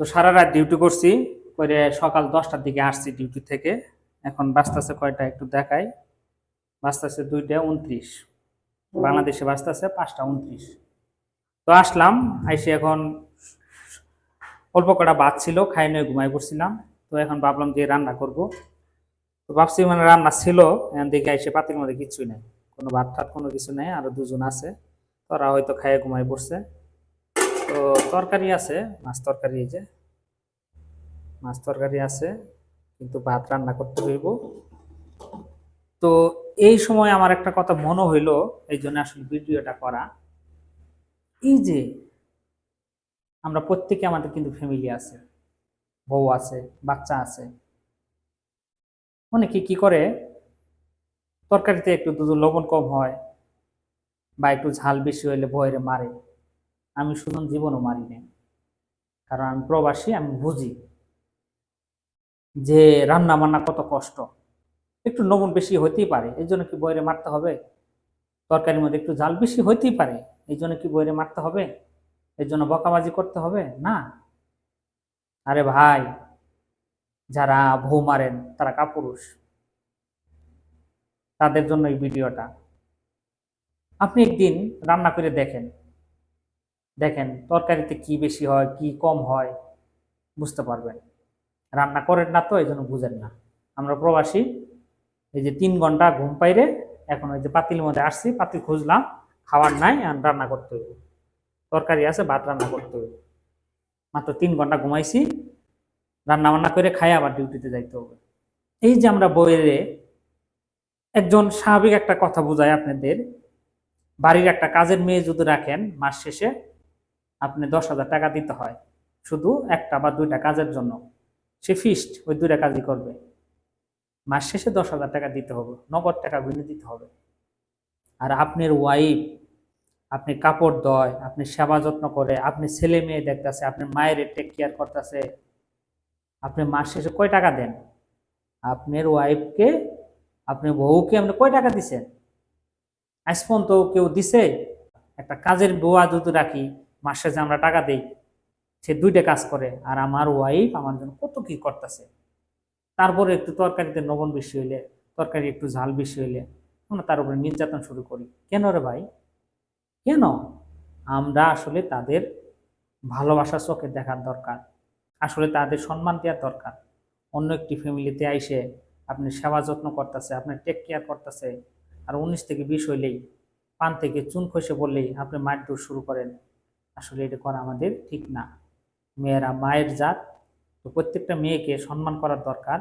তো সারা রাত ডিউটি করছি, করে সকাল দশটার দিকে আসছি ডিউটি থেকে। এখন বাঁচতেছে কয়টা একটু দেখাই। বাঁচতেছে দুইটা উনত্রিশ। বাংলাদেশে বাঁচতেছে পাঁচটা উনত্রিশ। তো আসলাম, আইসে এখন অল্প কটা ভাত ছিল, খাই নয় ঘুমাই পড়ছিলাম। তো এখন ভাবলাম যে রান্না করব। তো ভাবছি মানে রান্না ছিল, এখন দেখে আইসে পাতির মধ্যে কিছুই নাই। কোনো ভাত টাত কোনো কিছু নেই আরও দুজন আছে। তোরা হয়তো খাইয়ে ঘুমাই পড়ছে। তো তরকারি আছে, মাছ তরকারি এই যে। মাছ তরকারি আছে, কিন্তু ভাত রান্না করতে হইব। তো এই সময় আমার একটা কথা মনে হইল, এই জন্য আসলে ভিডিওটা করা। এই যে আমরা প্রত্যেকে আমাদের কিন্তু ফ্যামিলি আছে, বউ আছে, বাচ্চা আছে। অনেকে কি করে, তরকারিতে একটু দুধ লবণ কম হয় বা একটু ঝাল বেশি হইলে ভয়ের মারে। আমি শুধু জীবনও মারি না কারণ আমি প্রবাসী, আমি বুঝি যে রান্না বান্না কত কষ্ট। একটু লবণ বেশি হইতেই পারে, এই জন্য কি বইরে মারতে হবে? তরকারির মধ্যে একটু জাল বেশি হইতেই পারে, এই জন্য কি বইরে মারতে হবে? এর জন্য বকাবাজি করতে হবে? না। আরে ভাই, যারা বউ মারেন, তারা কাপুরুষ। তাদের জন্য এই ভিডিওটা। আপনি একদিন রান্না করে দেখেন। দেখেন তরকারিতে কি বেশি হয়, কি কম হয়, বুঝতে পারবেন। রান্না করেন না তো এই জন্য বুঝেন না। আমরা প্রবাসী, এই যে তিন ঘণ্টা ঘুম পাইরে এখন ওই যে পাতিল মধ্যে আসছি, পাতিল খুঁজলাম, খাবার নাই, আর রান্না করতে হইব। তরকারি আছে, ভাত রান্না করতে হইব। মাত্র তিন ঘণ্টা ঘুমাইছি রান্না বান্না করে খাই, আবার ডিউটিতে যাইতে হবে। এই যে আমরা বইয়ে একজন স্বাভাবিক একটা কথা বোঝায় আপনাদের। বাড়ির একটা কাজের মেয়ে যদি রাখেন, মাস শেষে আপনি দশ হাজার টাকা দিতে হয়। শুধু একটা বা দুইটা কাজের জন্য। সে ফিস্ট ওই দুইটা কাজই করবে। মাস শেষে দশ হাজার টাকা দিতে হবে। নগদ টাকা গুনে দিতে হবে। আর আপনার ওয়াইফ আপনি কাপড় দয় আপনি সেবা যত্ন করে, আপনি ছেলে মেয়ে দেখতেছে, আপনার মায়ের টেক কেয়ার করতেছে। আপনি মাস শেষে কয় টাকা দেন? আপনার ওয়াইফকে আপনি বউকে আপনি কয় টাকা দিছেন? আজ কেউ দিছে? একটা কাজের বোয়া যদি রাখি মাস শেষে আমরা টাকা দিই, সে দুইটা কাজ করে, আর আমার ওয়াইফ আমার জন্য কত কি করতেছে। তারপরে একটু তরকারিতে লবণ বেশি হইলে তরকারি একটু ঝাল বেশি হইলে, আমরা তার উপরে নির্যাতন শুরু করি। কেন রে ভাই? কেন? আমরা আসলে তাদের ভালোবাসা চোখে দেখার দরকার। আসলে তাদের সম্মান দেওয়ার দরকার। অন্য একটি ফ্যামিলিতে আইসে আপনি সেবা যত্ন করতেছে, আপনি টেক কেয়ার করতেছে, আর উনিশ থেকে বিশ হইলেই পান থেকে চুন খসে বললেই আপনি মারধর শুরু করেন। আসলে এটা করা আমাদের ঠিক না। মেয়েরা মায়ের জাত, তো প্রত্যেকটা মেয়েকে সম্মান করার দরকার।